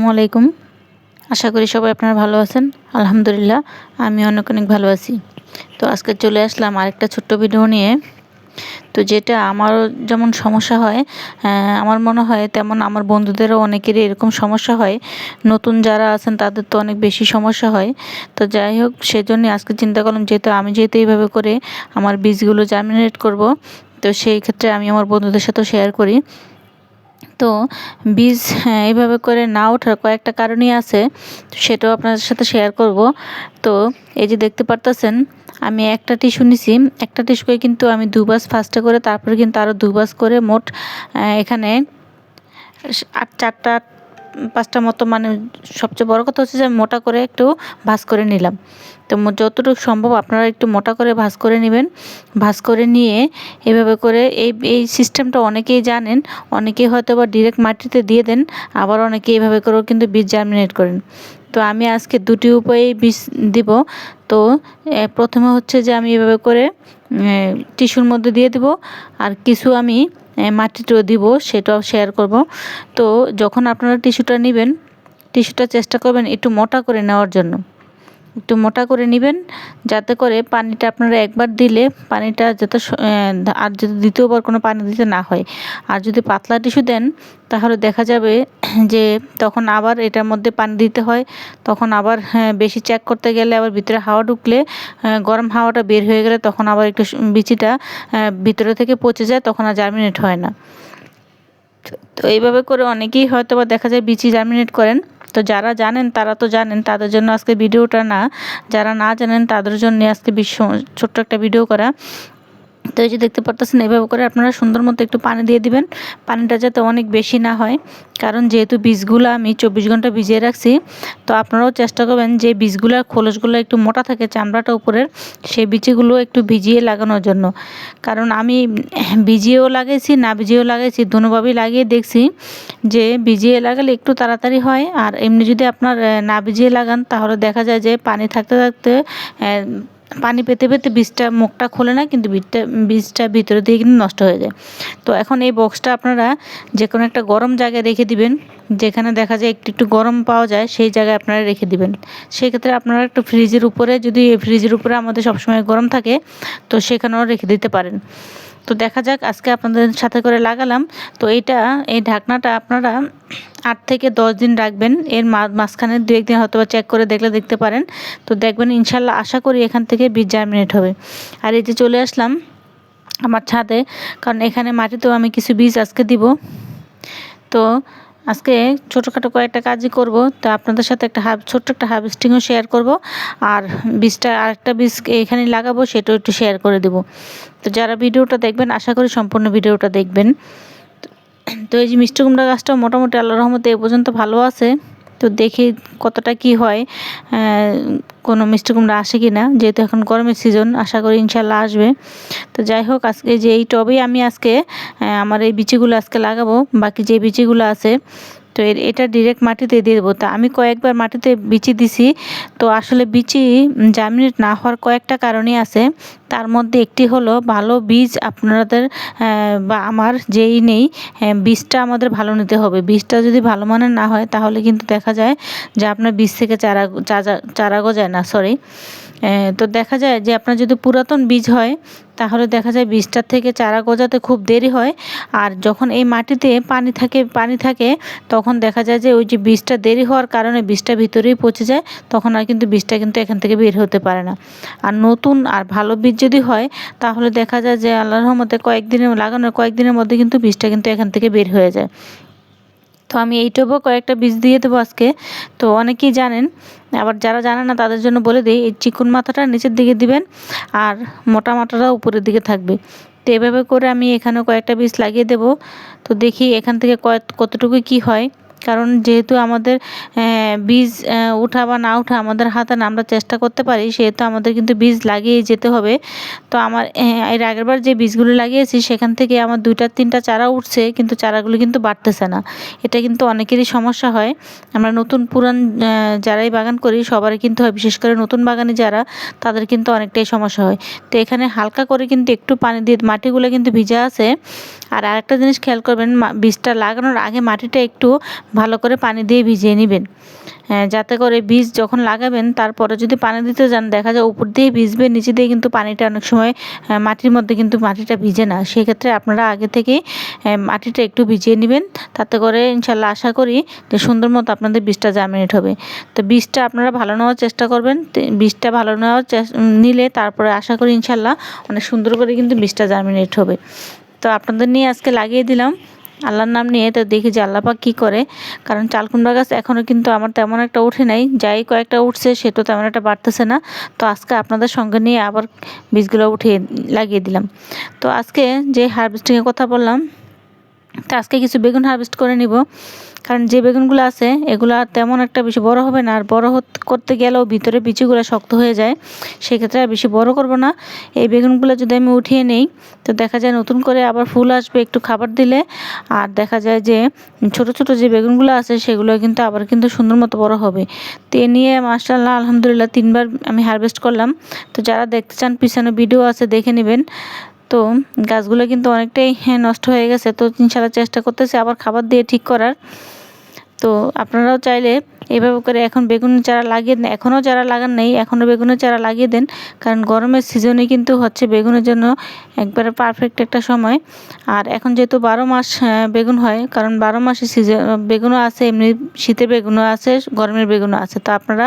আসসালামু আলাইকুম। আশা করি সবাই আপনারা ভালো আছেন। আলহামদুলিল্লাহ, আমি অনেক অনেক ভালো আছি। তো আজকে চলে আসলাম আরেকটা ছোট্ট ভিডিও নিয়ে। তো যেটা আমার যেমন সমস্যা হয় আমার মনে হয় তেমন আমার বন্ধুদেরও অনেকেরই এরকম সমস্যা হয়। নতুন যারা আছেন তাদের তো অনেক বেশি সমস্যা হয়। তো যাই হোক সেজন্য আজকে চিন্তা করলাম, যেহেতু আমি যেহেতু এইভাবে করে আমার বীজগুলো জার্মিনেট করব, তো সেই ক্ষেত্রে আমি আমার বন্ধুদের সাথেও শেয়ার করি। তো বীজ হ্যাঁ, এইভাবে করে না ওঠার কয়েকটা কারণই আছে সেটাও আপনাদের সাথে শেয়ার করব। তো এই যে দেখতে পারতেছেন আমি একটা টিস্যু নিছি একটা টিস্যুকে কিন্তু আমি দুবাস ফার্স্টে করে তারপরে কিন্তু আরও দুবাস করে মোট এখানে আট চারটা পাঁচটা মতো মানে সবচেয়ে বড় কথা হচ্ছে যে মোটা করে একটু ভাজ করে নিলাম। তো যতটুকু সম্ভব আপনারা একটু মোটা করে ভাজ করে নেবেন। ভাজ করে নিয়ে এভাবে করে এই এই সিস্টেমটা অনেকেই জানেন, অনেকেই হয়তো বা ডিরেক্ট মাটিতে দিয়ে দেন, আবার অনেকে এইভাবে করেও কিন্তু বীজ জার্মিনেট করেন। তো আমি আজকে দুটি উপায়ে বীজ দিব। তো প্রথমে হচ্ছে যে আমি এভাবে করে টিস্যুর মধ্যে দিয়ে দেব। আর কিছু আমি মাটিতেও দিব, সেটাও শেয়ার করব। তো যখন আপনারা টিস্যুটা নেবেন টিস্যুটা চেষ্টা করবেন একটু মোটা করে নেওয়ার জন্য। একটু মোটা করে নেবেন যাতে করে পানিটা আপনারা একবার দিলে পানিটা যাতে আর যদি দ্বিতীয়বার কোনো পানি দিতে না হয়। আর যদি পাতলা টিস্যু দেন তাহলে দেখা যাবে যে তখন আবার এটার মধ্যে পানি দিতে হয়। তখন আবার হ্যাঁ, বেশি চেক করতে গেলে আবার ভিতরে হাওয়া ঢুকলে গরম হাওয়াটা বের হয়ে গেলে তখন আবার একটু বিচিটা ভিতরে থেকে পচে যায় তখন আর জার্মিনেট হয় না। তো এইভাবে করে অনেকেই হয়তো বা দেখা যায় বিচি জার্মিনেট করেন। তো যারা জানেন তারা তো জানেন তাদের জন্য আজকে ভিডিওটা না, যারা না জানেন তাদের জন্য আজকে বিশ্ব ছোট্ট একটা ভিডিও করা। তো এই যে দেখতে পারতেছেন, এভাবে করে আপনারা সুন্দর মতো একটু পানি দিয়ে দিবেন। পানিটা যাতে অনেক বেশি না হয়, কারণ যেহেতু বীজগুলো আমি চব্বিশ ঘণ্টা ভিজিয়ে রাখছি, তো আপনারাও চেষ্টা করবেন যে বীজগুলোর খোলসগুলো একটু মোটা থাকে চামড়াটা উপরের, সেই বীজগুলো একটু ভিজিয়ে লাগানোর জন্য। কারণ আমি ভিজিয়েও লাগাইছি, না ভিজিয়েও লাগাইছি দুনোভাবেই লাগিয়ে দেখছি যে ভিজিয়ে লাগালে একটু তাড়াতাড়ি হয়। আর এমনি যদি আপনার না ভিজিয়ে লাগান, তাহলে দেখা যায় যে পানি থাকতে থাকতে পানি পেতে পেতে বীজটা মুখটা খোলে না, কিন্তু বীজটা বীজটা ভিতরে দিয়ে কিন্তু নষ্ট হয়ে যায়। তো এখন এই বক্সটা আপনারা যে কোনো একটা গরম জায়গায় রেখে দিবেন, যেখানে দেখা যায় একটু একটু গরম পাওয়া যায়, সেই জায়গায় আপনারা রেখে দিবেন। সেক্ষেত্রে আপনারা একটু ফ্রিজের উপরে, যদি ফ্রিজের উপরে আমাদের সবসময় গরম থাকে, তো সেখানেও রেখে দিতে পারেন। তো দেখা যাক, আজকে আপনাদের সাথে করে লাগালাম। তো এটা এই ঢাকনাটা আপনারা আট থেকে দশ দিন রাখবেন। এর মাঝখানে দু একদিন হয়তো চেক করে দেখলে দেখতে পারেন। তো দেখবেন ইনশাল্লাহ, আশা করি এখান থেকে বীজ জার্মিনেট হবে। আর এই যে চলে আসলাম আমার ছাদে, কারণ এখানে মাটিতেও আমি কিছু বীজ আজকে দিব। তো আজকে ছোটোখাটো কয়েকটা কাজই করব, তো আপনাদের সাথে একটা হাব, ছোট্ট একটা হার্ভেস্টিংও শেয়ার করব। আর বীজটা, আরেকটা বীজ এখানে লাগাবো, সেটাও একটু শেয়ার করে দেব। তো যারা ভিডিওটা দেখবেন, আশা করি সম্পূর্ণ ভিডিওটা দেখবেন। তো এই যে মিষ্টি কুমড়া গাছটা মোটামুটি আল্লাহ রহমতে এ পর্যন্ত ভালো আছে। তো দেখি কতটা কি হয়। কোনো মিষ্টি কুমড়া আসে কি না যেহেতু এখন গরমের সিজন আশা করি ইনশাল্লাহ আসবে। তো যাই হোক, আজকে যে এই টবেই আমি আজকে আমার এই বিচিগুলো আজকে লাগাবো। বাকি যে বিচিগুলো আছে তো এর, এটা ডিরেক্ট মাটিতে দিয়ে দেবো। তো আমি কয়েকবার মাটিতে বিচি দিছি। তো আসলে বিচি জার্মিনেট না হওয়ার কয়েকটা কারণই আছে। তার মধ্যে একটি হলো, ভালো বীজ আপনাদের বা আমার যেই নেই বীজটা আমাদের ভালো নিতে হবে। বীজটা যদি ভালো মানের না হয়, তাহলে কিন্তু দেখা যায় যে আপনার বীজ থেকে চারা চারা গজায় না সরি তো দেখা যায় যে আপনার যদি পুরাতন বীজ হয় তাহলে দেখা যায় বীজটার থেকে চারা গজাতে খুব দেরি হয়। আর যখন এই মাটিতে পানি থাকে পানি থাকে, তখন দেখা যায় যে ওই যে বীজটা দেরি হওয়ার কারণে বীজটা ভিতরেই পচে যায়, তখন আর কিন্তু বীজটা কিন্তু এখান থেকে বের হতে পারে না। আর নতুন আর ভালো বীজ যদি হয়, তাহলে দেখা যায় যে আল্লাহর রহমতে কয়েকদিনের, লাগানোর কয়েকদিনের মধ্যে কিন্তু বীজটা কিন্তু এখান থেকে বের হয়ে যায়। তো আমি এইটুকু কয়েকটা বীজ দিয়ে দেবো আজকে। তো অনেকেই জানেন আবার যারা জানে না, তাদের জন্য বলে দিই, এই চিকন মাথাটা নিচের দিকে দিবেন আর মোটা মাথাটা উপরের দিকে থাকবে। তো এভাবে করে আমি এখানে কয়েকটা পিস লাগিয়ে দেব। তো দেখি এখান থেকে কয়, কতটুকু কি হয়। কারণ যেহেতু আমাদের বীজ উঠা বা না উঠা আমাদের হাতে না আমরা চেষ্টা করতে পারি, সেহেতু আমাদের কিন্তু বীজ লাগিয়ে যেতে হবে। তো আমার এর আগেরবার যে বীজগুলো লাগিয়েছি, সেখান থেকে আমার দুইটা, তিনটা চারা উঠছে, কিন্তু চারাগুলো কিন্তু বাড়তেছে না। এটা কিন্তু অনেকেরই সমস্যা হয়। আমরা নতুন পুরান যারাই বাগান করি, সবারই কিন্তু হয়, বিশেষ করে নতুন বাগানে যারা, তাদের কিন্তু অনেকটাই সমস্যা হয়। তো এখানে হালকা করে কিন্তু একটু পানি দিয়ে মাটিগুলো কিন্তু ভিজা আছে। আর আরেকটা জিনিস খেয়াল করবেন বীজটা লাগানোর আগে মাটিটা একটু ভালো করে পানি দিয়ে ভিজিয়ে নেবেন। হ্যাঁ, যাতে করে বীজ যখন লাগাবেন তারপরে যদি পানি দিতে যান দেখা যায় উপর দিয়ে ভিজবে নিচে দিয়ে কিন্তু পানিটা অনেক সময় মাটির মধ্যে কিন্তু মাটিটা ভিজে না। সেক্ষেত্রে আপনারা আগে থেকেই মাটিটা একটু ভিজিয়ে নেবেন। তাতে করে ইনশাল্লাহ আশা করি যে সুন্দর মতো আপনাদের বীজটা জার্মিনেট হবে। তো বীজটা আপনারা ভালো নেওয়ার চেষ্টা করবেন। বীজটা ভালো নেওয়ার নিলে তারপরে আশা করি ইনশাল্লাহ অনেক সুন্দর করে কিন্তু বীজটা জার্মিনেট হবে। তো আপনাদের নিয়ে আজকে লাগিয়ে দিলাম। আল্লাহর নাম নিয়ে তো দেখি যে আল্লাপাক কী করে। কারণ চালকুমড়া গাছ এখনও কিন্তু আমার তেমন একটা উঠে নাই। যাই কয়েকটা উঠছে, সে তো তেমন একটা বাড়তেছে না। তো আজকে আপনাদের সঙ্গে নিয়ে আবার বীজগুলো উঠিয়ে লাগিয়ে দিলাম। তো আজকে যে হারভেস্টিংয়ের কথা বললাম, তো আজকে কিছু বেগুন হারভেস্ট করে নিব। কারণ যে বেগুনগুলো আছে এগুলো তেমন একটা বেশি বড় হবে না। আর বড় করতে গেলেও ভিতরে বিচিগুলো শক্ত হয়ে যায়। সেক্ষেত্রে আর বেশি বড় করব না। এই বেগুনগুলো যদি আমি উঠিয়ে নেই তো দেখা যায় নতুন করে আবার ফুল আসবে একটু খাবার দিলে। আর দেখা যায় যে ছোট ছোট যে বেগুনগুলো আছে সেগুলো কিন্তু আবার কিন্তু সুন্দর মতো বড় হবে। তো এ নিয়ে মাসাল্লাহ আলহামদুলিল্লাহ তিনবার আমি হারভেস্ট করলাম। তো যারা দেখতে চান পিছনে ভিডিও আছে দেখে নেবেন। তো গাছগুলো কিন্তু অনেকটাই হ্যাঁ, নষ্ট হয়ে গেছে। তো ইনশাল্লাহ চেষ্টা করতেছি আবার খাবার দিয়ে ঠিক করার। তো আপনারাও চাইলে এভাবে করে এখন বেগুনের চারা লাগিয়ে দেন। এখনও চারা লাগান নেই, এখনও বেগুনের চারা লাগিয়ে দেন। কারণ গরমের সিজনে কিন্তু হচ্ছে বেগুনের জন্য একবারে পারফেক্ট একটা সময়। আর এখন যেহেতু বারো মাস বেগুন হয়, কারণ বারো মাসে সিজন বেগুনও আছে, এমনি শীতের বেগুনও আছে, গরমের বেগুনও আছে। তো আপনারা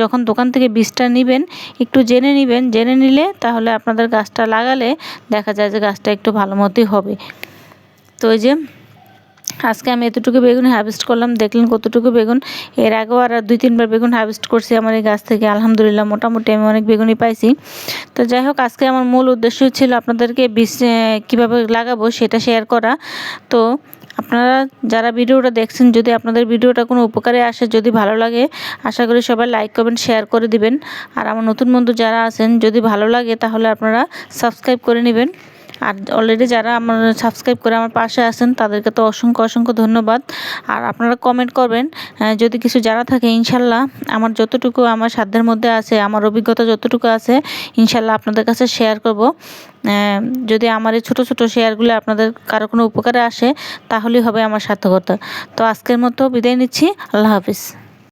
যখন দোকান থেকে বীজটা নেবেন, একটু জেনে নেবেন। জেনে নিলে তাহলে আপনাদের গাছটা লাগালে দেখা যায় যে গাছটা একটু ভালো মতোই হবে। তো ওই যে আজকে আমি এতটুকু বেগুন হারভেস্ট করলাম, দেখলেন কতটুকু বেগুন। এর আগেও আর দুই, তিনবার বেগুন হারভেস্ট করছি আমার এই গাছ থেকে। আলহামদুলিল্লাহ, মোটামুটি আমি অনেক বেগুনই পাইছি। তো যাই হোক, আজকে আমার মূল উদ্দেশ্য ছিল আপনাদেরকে বীজ কীভাবে লাগাবো সেটা শেয়ার করা। তো আপনারা যারা ভিডিওটা দেখছেন, যদি আপনাদের ভিডিওটা কোনো উপকারে আসে, যদি ভালো লাগে, আশা করি সবাই লাইক করবেন শেয়ার করে দিবেন। আর আমার নতুন বন্ধু যারা আছেন, যদি ভালো লাগে, তাহলে আপনারা সাবস্ক্রাইব করে নেবেন। আর অলরেডি যারা আমার সাবস্ক্রাইব করে আমার পাশে আছেন, তাদেরকে তো অসংখ্য অসংখ্য ধন্যবাদ। আর আপনারা কমেন্ট করবেন যদি কিছু যারা থাকে, ইনশাল্লাহ আমার যতটুকু আমার সাধ্যের মধ্যে আছে, আমার অভিজ্ঞতা যতটুকু আছে, ইনশাল্লাহ আপনাদের কাছে শেয়ার করব। যদি আমার এই ছোটো ছোটো শেয়ারগুলো আপনাদের কারও কোনো উপকারে আসে, তাহলেই হবে আমার সার্থকতা। তো আজকের মতো বিদায় নিচ্ছি, আল্লাহ হাফিজ।